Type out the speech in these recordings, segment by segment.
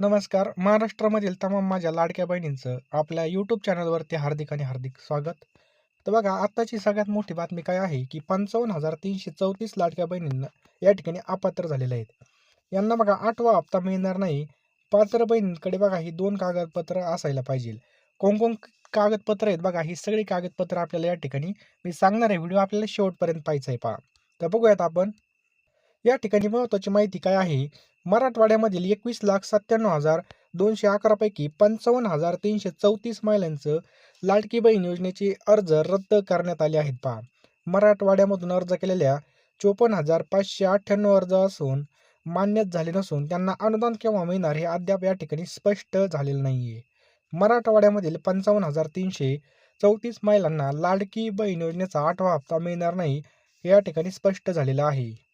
नमस्कार. महाराष्ट्रामधील तमाम माझ्या लाडक्या बहिणींचं आपल्या यूट्यूब चॅनलवरती हार्दिक आणि हार्दिक स्वागत. तर बघा आत्ताची सगळ्यात मोठी बातमी काय आहे, की 55,334 लाडक्या बहिणींना या ठिकाणी अपात्र झालेले आहेत. यांना बघा आठवा हप्ता मिळणार नाही. पात्र बहिणींकडे बघा ही दोन कागदपत्र असायला पाहिजे. कोण-कोण कागदपत्र आहेत बघा, ही सगळी कागदपत्र आपल्याला या ठिकाणी मी सांगणार आहे. व्हिडिओ आपल्याला शेवटपर्यंत पाहायचा आहे पहा. तर बघूयात आपण. या ठिकाणी महत्त्वाची माहिती काय आहे, मराठवाड्यामधील एकवीस लाख सत्त्याण्णव हजार दोनशे अकरापैकी पंचावन्न हजार तीनशे चौतीस महिलांचं लाडकी बहीण योजनेचे अर्ज रद्द करण्यात आले आहेत पहा. मराठवाड्यामधून अर्ज केलेल्या 54,598 अर्ज असून मान्यच झाले नसून त्यांना अनुदान केव्हा मिळणार हे अद्याप या ठिकाणी स्पष्ट झालेलं नाही आहे मराठवाड्यामधील 55,334 महिलांना लाडकी बहीण योजनेचा आठवा हप्ता मिळणार नाही, हे या ठिकाणी स्पष्ट झालेलं आहे.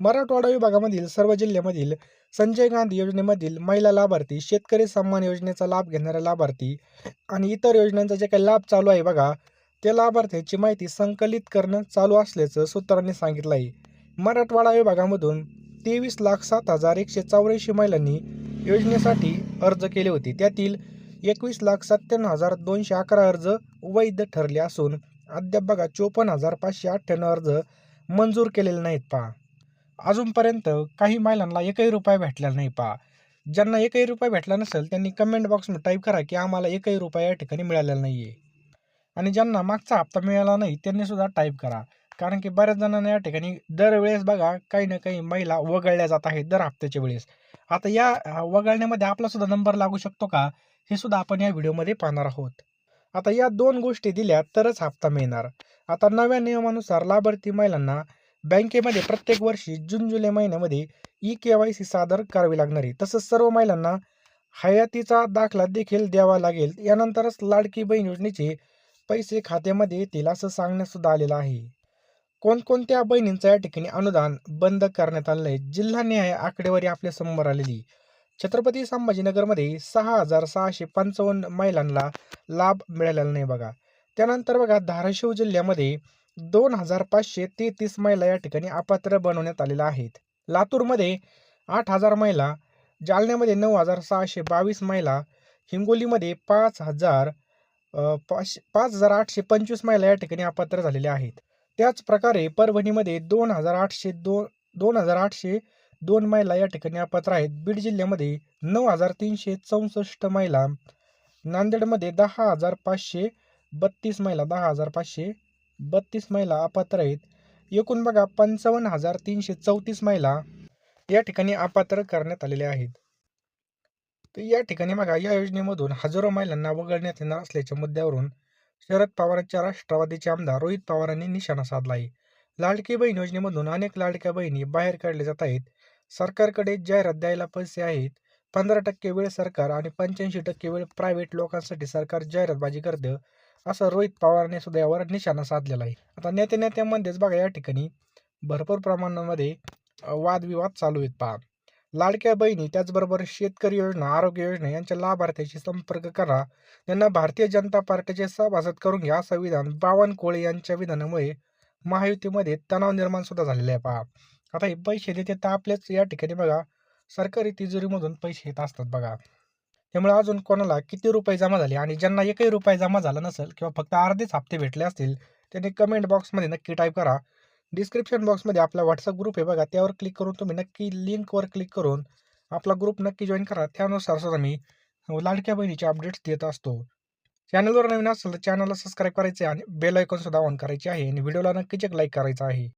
मराठवाडा विभागामधील सर्व जिल्ह्यामधील संजय गांधी योजनेमधील महिला लाभार्थी, शेतकरी सन्मान योजनेचा लाभ घेणाऱ्या लाभार्थी आणि इतर योजनांचा जे काही लाभ चालू आहे बघा, त्या लाभार्थ्यांची माहिती संकलित करणं चालू असल्याचं सूत्रांनी सांगितलं आहे. मराठवाडा विभागामधून 23,07,184 महिलांनी योजनेसाठी अर्ज केले होते. त्यातील 21,97,211 अर्ज वैध ठरले असून अद्याप बघा 54,598 अर्ज मंजूर केलेले नाहीत पहा. अजूनपर्यंत काही महिलांना एकही रुपया भेटलेला नाही पहा. ज्यांना एकही रुपया भेटला नसेल त्यांनी कमेंट बॉक्समध्ये टाईप करा, की आम्हाला एकही रुपया या ठिकाणी मिळालेला आहे आणि ज्यांना मागचा हप्ता मिळाला नाही त्यांनीसुद्धा टाईप करा. कारण की बऱ्याच जणांना या ठिकाणी दरवेळेस बघा काही ना काही महिला वगळल्या जात आहेत दर हप्त्याच्या वेळेस. आता या वगळण्यामध्ये आपलासुद्धा नंबर लागू शकतो का? हे सुद्धा आपण या व्हिडिओमध्ये पाहणार आहोत. आता या दोन गोष्टी दिल्या तरच हप्ता मिळणार. आता नव्या नियमानुसार लाभार्थी महिलांना बँकेमध्ये प्रत्येक वर्षी जून-जुलै महिन्यामध्ये ई-के-वाय-सी सादर करावी लागणार आहे. तसंच सर्व महिलांना हयातीचा दाखला देखील द्यावा लागेल. यानंतरच लाडकी बहीण योजनेचे पैसे खात्यामध्ये येतील असं सांगण्यात सुद्धा आलेलं आहे. कोणकोणत्या बहिणींचं या ठिकाणी अनुदान बंद करण्यात आलेलं आहे. जिल्हानिहाय आकडेवारी आपल्यासमोर आलेली. छत्रपती संभाजीनगरमध्ये 6,655 महिलांना लाभ मिळालेला नाही बघा. त्यानंतर बघा धाराशिव जिल्ह्यामध्ये दोन हजार पाचशे तेहतीस महिला या ठिकाणी अपात्र बनवण्यात आलेल्या आहेत. लातूरमध्ये आठ हजार महिला जालन्यामध्ये नऊ हजार सहाशे बावीस महिला हिंगोलीमध्ये पाच हजार पाचशे पाच हजार आठशे पंचवीस महिला या ठिकाणी अपात्र झालेल्या आहेत. त्याचप्रकारे परभणीमध्ये दोन हजार आठशे दोन दोन हजार आठशे दोन महिला या ठिकाणी अपात्र आहेत. बीड जिल्ह्यामध्ये नऊ हजार तीनशे चौसष्ट महिला नांदेडमध्ये दहा हजार पाचशे बत्तीस महिला दहा हजार पाचशे बत्तीस महिला अपात्र आहेत. एकूण बघा 55,334 महिला या ठिकाणी अपात्र करण्यात आलेल्या आहेत. तर या ठिकाणी बघा या योजनेमधून हजारो महिलांना वगळण्यात येणार असल्याच्या मुद्द्यावरून शरद पवारांच्या राष्ट्रवादीचे आमदार रोहित पवारांनी निशाणा साधला आहे. लाडकी बहीण योजनेमधून अनेक लाडक्या बहिणी बाहेर काढल्या जात आहेत. सरकारकडे जाहिरात द्यायला पैसे आहेत. 15% वेळ सरकार आणि 85% वेळ प्रायव्हेट लोकांसाठी सरकार जाहिरातबाजी करतं, असं रोहित पवारने सुद्धा यावर निशाणा साधलेला आहे. आता नेते नेत्यांमध्येच बघा या ठिकाणी भरपूर प्रमाणामध्ये वादविवाद चालू आहेत पहा. लाडक्या बहिणी त्याचबरोबर शेतकरी योजना, आरोग्य योजना यांच्या लाभार्थ्याशी संपर्क करा. त्यांना भारतीय जनता पार्टीचे सभासद करून घ्या असं विधान बावनकुळे यांच्या विधानामुळे महायुतीमध्ये तणाव निर्माण सुद्धा झालेला आहे पहा. आता हे पैसे देते तर आपल्याच या ठिकाणी बघा सरकारी तिजोरीमधून पैसे येत असतात बघा. त्यामुळे अजून कोणाला किती रुपये जमा झाले आणि ज्यांना एकही रुपये जमा झाला नसेल किंवा फक्त अर्धेच हप्ते भेटले असतील, त्यांनी कमेंट बॉक्समध्ये नक्की टाईप करा. डिस्क्रिप्शन बॉक्समध्ये आपला व्हॉट्सअप ग्रुप आहे बघा, त्यावर क्लिक करून तुम्ही नक्की लिंकवर क्लिक करून आपला ग्रुप नक्की जॉईन करा. त्यानुसार सुद्धा मी लाडक्या बहिणीचे अपडेट्स देत असतो. चॅनलवर नवीन असेल तर चॅनलला सबस्क्राईब करायचं आहे आणि बेल आयकॉन सुद्धा ऑन करायचे आहे आणि व्हिडिओला नक्कीच एक लाईक करायचं आहे.